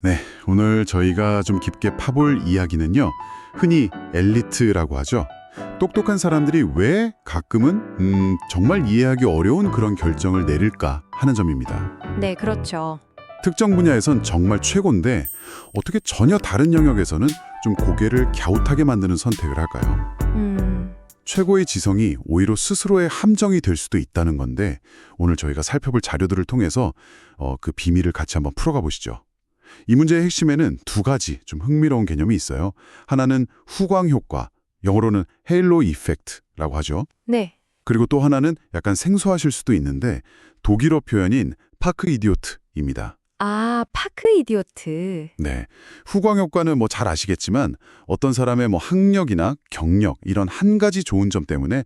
네, 오늘 저희가 좀 깊게 파볼 이야기는요. 흔히 엘리트라고 하죠. 똑똑한 사람들이 왜 가끔은 음, 정말 이해하기 어려운 그런 결정을 내릴까 하는 점입니다. 네, 그렇죠. 특정 분야에선 정말 최고인데 어떻게 전혀 다른 영역에서는 좀 고개를 갸웃하게 만드는 선택을 할까요? 음, 최고의 지성이 오히려 스스로의 함정이 될 수도 있다는 건데 오늘 저희가 살펴볼 자료들을 통해서 어, 그 비밀을 같이 한번 풀어가 보시죠. 이 문제의 핵심에는 두 가지 좀 흥미로운 개념이 있어요. 하나는 후광 효과, 영어로는 헤일로 이펙트라고 하죠. 네. 그리고 또 하나는 약간 생소하실 수도 있는데 독일어 표현인 파크 이디오트입니다. 아, 파크 이디오트. 네. 후광 효과는 뭐 잘 아시겠지만 어떤 사람의 뭐 학력이나 경력 이런 한 가지 좋은 점 때문에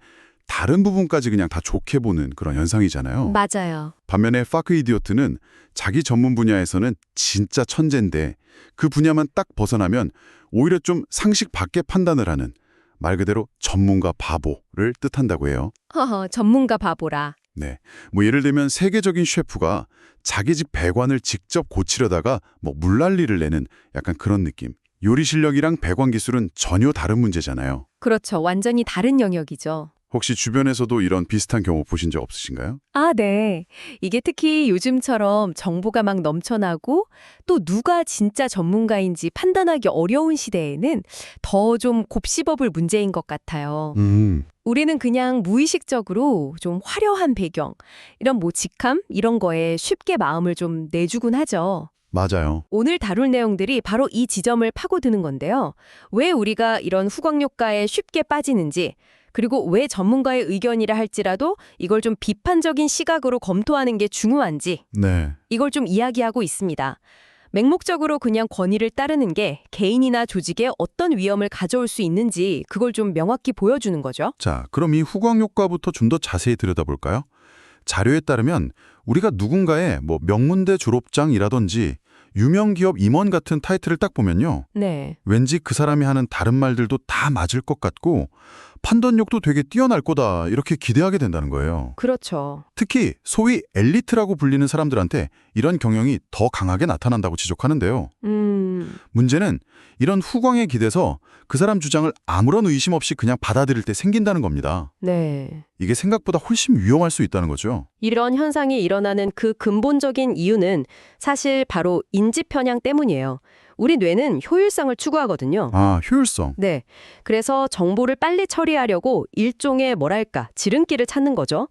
다른 부분까지 그냥 다 좋게 보는 그런 현상이잖아요. 맞아요. 반면에 파크 이디오트는 자기 전문 분야에서는 진짜 천재인데 그 분야만 딱 벗어나면 오히려 좀 상식 밖의 판단을 하는 말 그대로 전문가 바보를 뜻한다고 해요. 허허, 전문가 바보라. 네. 뭐 예를 들면 세계적인 셰프가 자기 집 배관을 직접 고치려다가 뭐 물난리를 내는 약간 그런 느낌. 요리 실력이랑 배관 기술은 전혀 다른 문제잖아요. 그렇죠. 완전히 다른 영역이죠. 혹시 주변에서도 이런 비슷한 경우 보신 적 없으신가요? 아, 네. 이게 특히 요즘처럼 정보가 막 넘쳐나고 또 누가 진짜 전문가인지 판단하기 어려운 시대에는 더 좀 곱씹어볼 문제인 것 같아요. 음. 우리는 그냥 무의식적으로 좀 화려한 배경, 이런 뭐 직함 이런 거에 쉽게 마음을 좀 내주곤 하죠. 맞아요. 오늘 다룰 내용들이 바로 이 지점을 파고드는 건데요. 왜 우리가 이런 후광효과에 쉽게 빠지는지, 그리고 왜 전문가의 의견이라 할지라도 이걸 좀 비판적인 시각으로 검토하는 게 중요한지, 네. 이걸 좀 이야기하고 있습니다. 맹목적으로 그냥 권위를 따르는 게 개인이나 조직에 어떤 위험을 가져올 수 있는지 그걸 좀 명확히 보여주는 거죠. 자, 그럼 이 후광 효과부터 좀 더 자세히 들여다볼까요? 자료에 따르면 우리가 누군가의 뭐 명문대 졸업장이라든지 유명 기업 임원 같은 타이틀을 딱 보면요. 네. 왠지 그 사람이 하는 다른 말들도 다 맞을 것 같고 판단력도 되게 뛰어날 거다 이렇게 기대하게 된다는 거예요. 그렇죠. 특히 소위 엘리트라고 불리는 사람들한테 이런 경영이 더 강하게 나타난다고 지적하는데요. 음, 문제는 이런 후광에 기대서 그 사람 주장을 아무런 의심 없이 그냥 받아들일 때 생긴다는 겁니다. 네. 이게 생각보다 훨씬 위험할 수 있다는 거죠. 이런 현상이 일어나는 그 근본적인 이유는 사실 바로 인지 편향 때문이에요. 우리 뇌는 효율성을 추구하거든요. 아, 효율성. 네. 그래서 정보를 빨리 처리하려고 일종의 뭐랄까, 지름길을 찾는 거죠.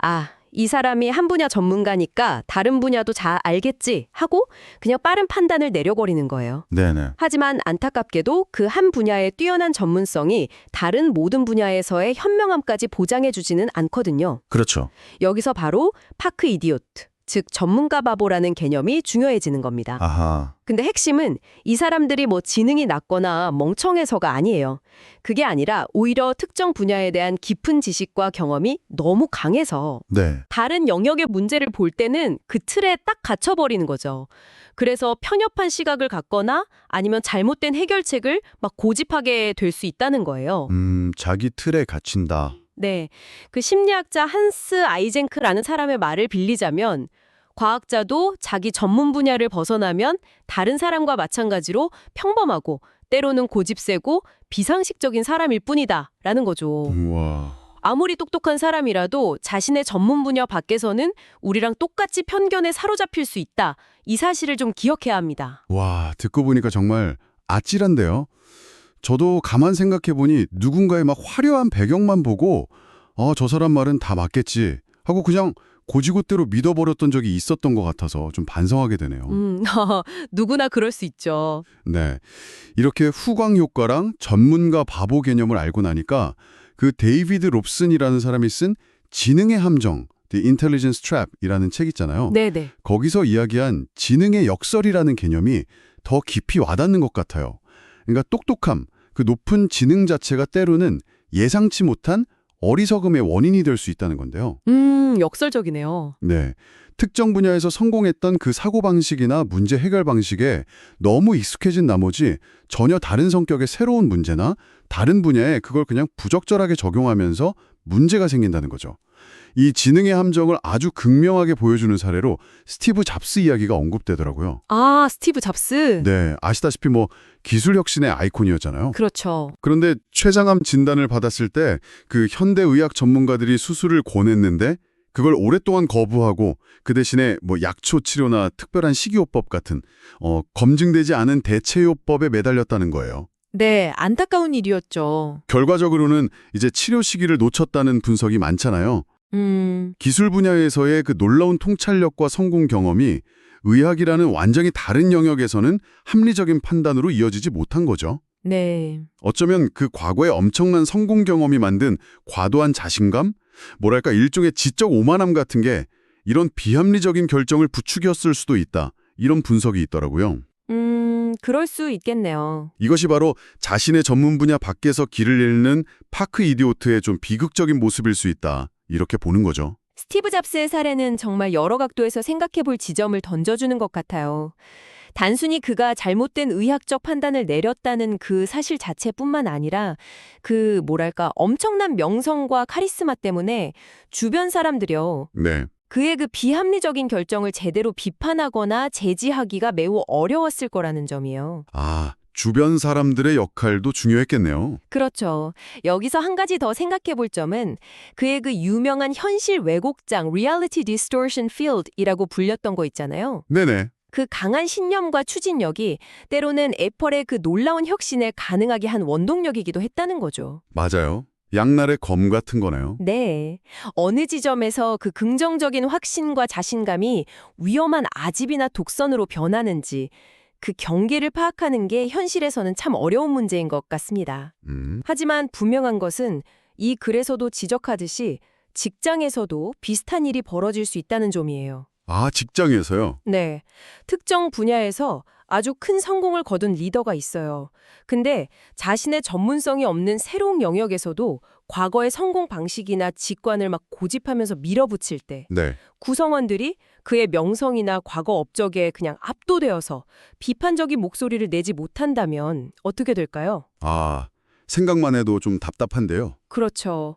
아, 이 사람이 한 분야 전문가니까 다른 분야도 잘 알겠지 하고 그냥 빠른 판단을 내려버리는 거예요. 네네. 하지만 안타깝게도 그 한 분야의 뛰어난 전문성이 다른 모든 분야에서의 현명함까지 보장해주지는 않거든요. 그렇죠. 여기서 바로 파크 이디오트, 즉 전문가 바보라는 개념이 중요해지는 겁니다. 아하. 근데 핵심은 이 사람들이 뭐 지능이 낮거나 멍청해서가 아니에요. 그게 아니라 오히려 특정 분야에 대한 깊은 지식과 경험이 너무 강해서 네. 다른 영역의 문제를 볼 때는 그 틀에 딱 갇혀버리는 거죠. 그래서 편협한 시각을 갖거나 아니면 잘못된 해결책을 막 고집하게 될 수 있다는 거예요. 음, 자기 틀에 갇힌다. 네. 그 심리학자 한스 아이젠크라는 사람의 말을 빌리자면 과학자도 자기 전문 분야를 벗어나면 다른 사람과 마찬가지로 평범하고 때로는 고집세고 비상식적인 사람일 뿐이다. 라는 거죠. 우와. 아무리 똑똑한 사람이라도 자신의 전문 분야 밖에서는 우리랑 똑같이 편견에 사로잡힐 수 있다. 이 사실을 좀 기억해야 합니다. 와, 듣고 보니까 정말 아찔한데요. 저도 가만 생각해 보니 누군가의 막 화려한 배경만 보고 아, 저 사람 말은 다 맞겠지 하고 그냥 고지고대로 믿어버렸던 적이 있었던 것 같아서 좀 반성하게 되네요. 음, 누구나 그럴 수 있죠. 네. 이렇게 후광 효과랑 전문가 바보 개념을 알고 나니까 그 데이비드 롭슨이라는 사람이 쓴 지능의 함정, The Intelligence Trap이라는 책 있잖아요. 네네. 거기서 이야기한 지능의 역설이라는 개념이 더 깊이 와닿는 것 같아요. 그러니까 똑똑함, 그 높은 지능 자체가 때로는 예상치 못한 어리석음의 원인이 될 수 있다는 건데요. 음, 역설적이네요. 네. 특정 분야에서 성공했던 그 사고방식이나 문제 해결 방식에 너무 익숙해진 나머지 전혀 다른 성격의 새로운 문제나 다른 분야에 그걸 그냥 부적절하게 적용하면서 문제가 생긴다는 거죠. 이 지능의 함정을 아주 극명하게 보여주는 사례로 스티브 잡스 이야기가 언급되더라고요. 아, 스티브 잡스. 네, 아시다시피 뭐 기술 혁신의 아이콘이었잖아요. 그렇죠. 그런데 췌장암 진단을 받았을 때 그 현대 의학 전문가들이 수술을 권했는데 그걸 오랫동안 거부하고 그 대신에 뭐 약초 치료나 특별한 식이요법 같은 어, 검증되지 않은 대체요법에 매달렸다는 거예요. 네, 안타까운 일이었죠. 결과적으로는 이제 치료 시기를 놓쳤다는 분석이 많잖아요. 음, 기술 분야에서의 그 놀라운 통찰력과 성공 경험이 의학이라는 완전히 다른 영역에서는 합리적인 판단으로 이어지지 못한 거죠. 네. 어쩌면 그 과거의 엄청난 성공 경험이 만든 과도한 자신감? 뭐랄까 일종의 지적 오만함 같은 게 이런 비합리적인 결정을 부추겼을 수도 있다. 이런 분석이 있더라고요. 음, 그럴 수 있겠네요. 이것이 바로 자신의 전문 분야 밖에서 길을 잃는 파크 이디오트의 좀 비극적인 모습일 수 있다. 이렇게 보는 거죠. 스티브 잡스의 사례는 정말 여러 각도에서 생각해 볼 지점을 던져주는 것 같아요. 단순히 그가 잘못된 의학적 판단을 내렸다는 그 사실 자체뿐만 아니라 그 뭐랄까 엄청난 명성과 카리스마 때문에 주변 사람들이요. 네. 그의 그 비합리적인 결정을 제대로 비판하거나 제지하기가 매우 어려웠을 거라는 점이에요. 아, 주변 사람들의 역할도 중요했겠네요. 그렇죠. 여기서 한 가지 더 생각해 볼 점은 그의 그 유명한 현실 왜곡장 (reality distortion field)이라고 불렸던 거 있잖아요. 네네. 그 강한 신념과 추진력이 때로는 애플의 그 놀라운 혁신을 가능하게 한 원동력이기도 했다는 거죠. 맞아요. 양날의 검 같은 거네요. 네. 어느 지점에서 그 긍정적인 확신과 자신감이 위험한 아집이나 독선으로 변하는지 그 경계를 파악하는 게 현실에서는 참 어려운 문제인 것 같습니다. 음. 하지만 분명한 것은 이 글에서도 지적하듯이 직장에서도 비슷한 일이 벌어질 수 있다는 점이에요. 아, 직장에서요? 네. 특정 분야에서 아주 큰 성공을 거둔 리더가 있어요. 근데 자신의 전문성이 없는 새로운 영역에서도 과거의 성공 방식이나 직관을 막 고집하면서 밀어붙일 때 네. 구성원들이 그의 명성이나 과거 업적에 그냥 압도되어서 비판적인 목소리를 내지 못한다면 어떻게 될까요? 아, 생각만 해도 좀 답답한데요. 그렇죠.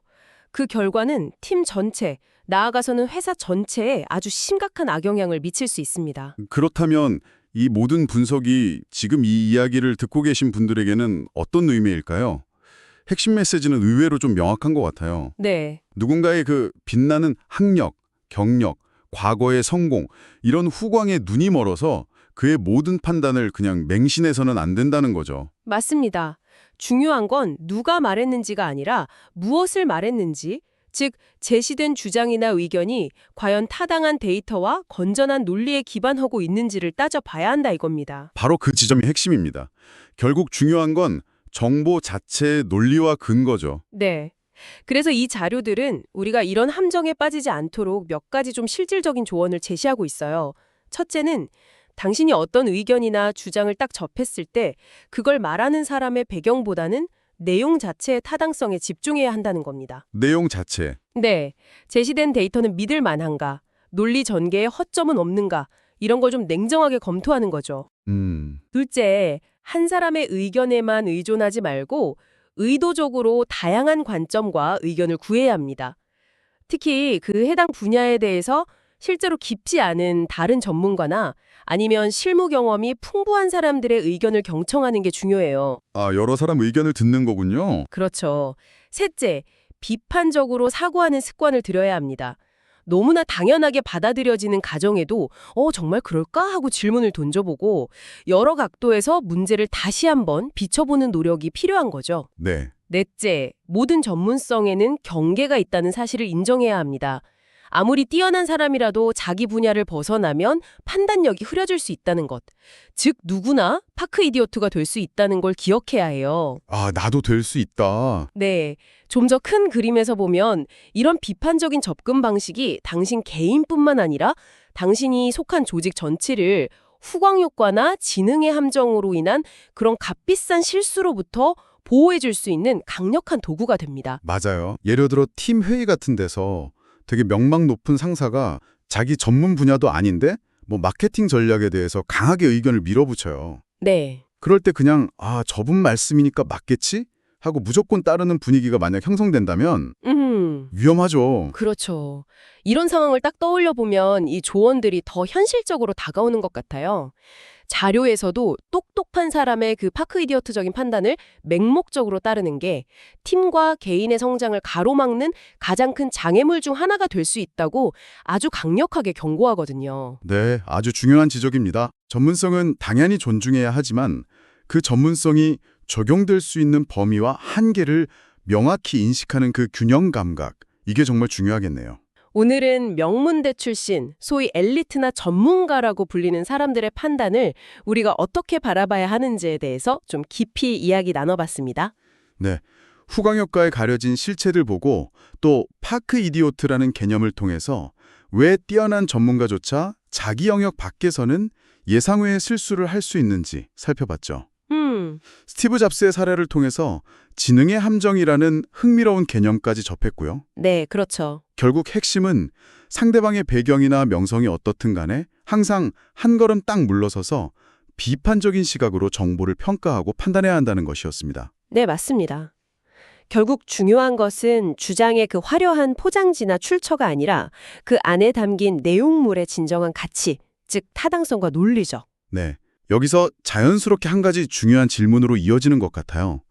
그 결과는 팀 전체, 나아가서는 회사 전체에 아주 심각한 악영향을 미칠 수 있습니다. 그렇다면 이 모든 분석이 지금 이 이야기를 듣고 계신 분들에게는 어떤 의미일까요? 핵심 메시지는 의외로 좀 명확한 것 같아요. 네. 누군가의 그 빛나는 학력, 경력, 과거의 성공 이런 후광에 눈이 멀어서 그의 모든 판단을 그냥 맹신해서는 안 된다는 거죠. 맞습니다. 중요한 건 누가 말했는지가 아니라 무엇을 말했는지, 즉 제시된 주장이나 의견이 과연 타당한 데이터와 건전한 논리에 기반하고 있는지를 따져봐야 한다 이겁니다. 바로 그 지점이 핵심입니다. 결국 중요한 건 정보 자체의 논리와 근거죠. 네. 그래서 이 자료들은 우리가 이런 함정에 빠지지 않도록 몇 가지 좀 실질적인 조언을 제시하고 있어요. 첫째는 당신이 어떤 의견이나 주장을 딱 접했을 때 그걸 말하는 사람의 배경보다는 내용 자체의 타당성에 집중해야 한다는 겁니다. 내용 자체. 네. 제시된 데이터는 믿을 만한가? 논리 전개에 허점은 없는가? 이런 걸 좀 냉정하게 검토하는 거죠. 음, 둘째, 한 사람의 의견에만 의존하지 말고 의도적으로 다양한 관점과 의견을 구해야 합니다. 특히 그 해당 분야에 대해서 실제로 깊지 않은 다른 전문가나 아니면 실무 경험이 풍부한 사람들의 의견을 경청하는 게 중요해요. 아 여러 사람 의견을 듣는 거군요. 그렇죠. 셋째, 비판적으로 사고하는 습관을 들여야 합니다. 너무나 당연하게 받아들여지는 가정에도 어 정말 그럴까 하고 질문을 던져보고 여러 각도에서 문제를 다시 한번 비춰보는 노력이 필요한 거죠. 네. 넷째, 모든 전문성에는 경계가 있다는 사실을 인정해야 합니다. 아무리 뛰어난 사람이라도 자기 분야를 벗어나면 판단력이 흐려질 수 있다는 것. 즉 누구나 파크 이디오트가 될 수 있다는 걸 기억해야 해요. 아 나도 될 수 있다. 네. 좀 더 큰 그림에서 보면 이런 비판적인 접근 방식이 당신 개인뿐만 아니라 당신이 속한 조직 전체를 후광 효과나 지능의 함정으로 인한 그런 값비싼 실수로부터 보호해 줄 수 있는 강력한 도구가 됩니다. 맞아요. 예를 들어 팀 회의 같은 데서 되게 명망 높은 상사가 자기 전문 분야도 아닌데 뭐 마케팅 전략에 대해서 강하게 의견을 밀어붙여요. 네. 그럴 때 그냥 아 저분 말씀이니까 맞겠지? 하고 무조건 따르는 분위기가 만약 형성된다면 음. 위험하죠. 그렇죠. 이런 상황을 딱 떠올려 보면 이 조언들이 더 현실적으로 다가오는 것 같아요. 자료에서도 똑똑한 사람의 그 파크 이디어트적인 판단을 맹목적으로 따르는 게 팀과 개인의 성장을 가로막는 가장 큰 장애물 중 하나가 될 수 있다고 아주 강력하게 경고하거든요. 네, 아주 중요한 지적입니다. 전문성은 당연히 존중해야 하지만 그 전문성이 적용될 수 있는 범위와 한계를 명확히 인식하는 그 균형 감각, 이게 정말 중요하겠네요. 오늘은 명문대 출신, 소위 엘리트나 전문가라고 불리는 사람들의 판단을 우리가 어떻게 바라봐야 하는지에 대해서 좀 깊이 이야기 나눠봤습니다. 네, 후광효과에 가려진 실체를 보고 또 파크 이디오트라는 개념을 통해서 왜 뛰어난 전문가조차 자기 영역 밖에서는 예상외의 실수를 할 수 있는지 살펴봤죠. 음, 스티브 잡스의 사례를 통해서 지능의 함정이라는 흥미로운 개념까지 접했고요. 네, 그렇죠. 결국 핵심은 상대방의 배경이나 명성이 어떻든 간에 항상 한 걸음 딱 물러서서 비판적인 시각으로 정보를 평가하고 판단해야 한다는 것이었습니다. 네, 맞습니다. 결국 중요한 것은 주장의 그 화려한 포장지나 출처가 아니라 그 안에 담긴 내용물의 진정한 가치, 즉 타당성과 논리죠. 네. 여기서 자연스럽게 한 가지 중요한 질문으로 이어지는 것 같아요.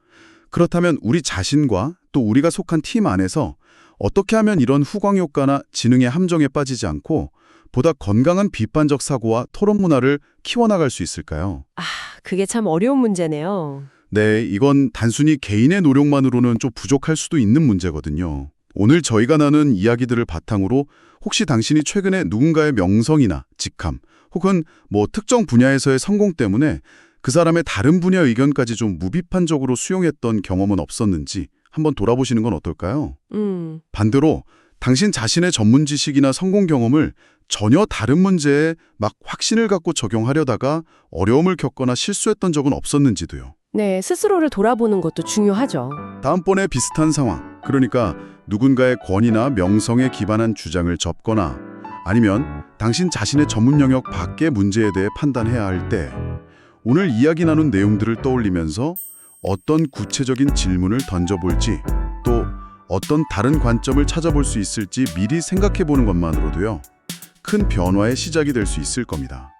그렇다면 우리 자신과 또 우리가 속한 팀 안에서 어떻게 하면 이런 후광 효과나 지능의 함정에 빠지지 않고 보다 건강한 비판적 사고와 토론 문화를 키워나갈 수 있을까요? 아, 그게 참 어려운 문제네요. 네, 이건 단순히 개인의 노력만으로는 좀 부족할 수도 있는 문제거든요. 오늘 저희가 나눈 이야기들을 바탕으로 혹시 당신이 최근에 누군가의 명성이나 직함 혹은 뭐 특정 분야에서의 성공 때문에 그 사람의 다른 분야 의견까지 좀 무비판적으로 수용했던 경험은 없었는지 한번 돌아보시는 건 어떨까요? 음, 반대로 당신 자신의 전문 지식이나 성공 경험을 전혀 다른 문제에 막 확신을 갖고 적용하려다가 어려움을 겪거나 실수했던 적은 없었는지도요. 네, 스스로를 돌아보는 것도 중요하죠. 다음번에 비슷한 상황, 그러니까 누군가의 권위나 명성에 기반한 주장을 접거나 아니면 당신 자신의 전문 영역 밖의 문제에 대해 판단해야 할 때 오늘 이야기 나눈 내용들을 떠올리면서 어떤 구체적인 질문을 던져볼지 또 어떤 다른 관점을 찾아볼 수 있을지 미리 생각해 보는 것만으로도요. 큰 변화의 시작이 될 수 있을 겁니다.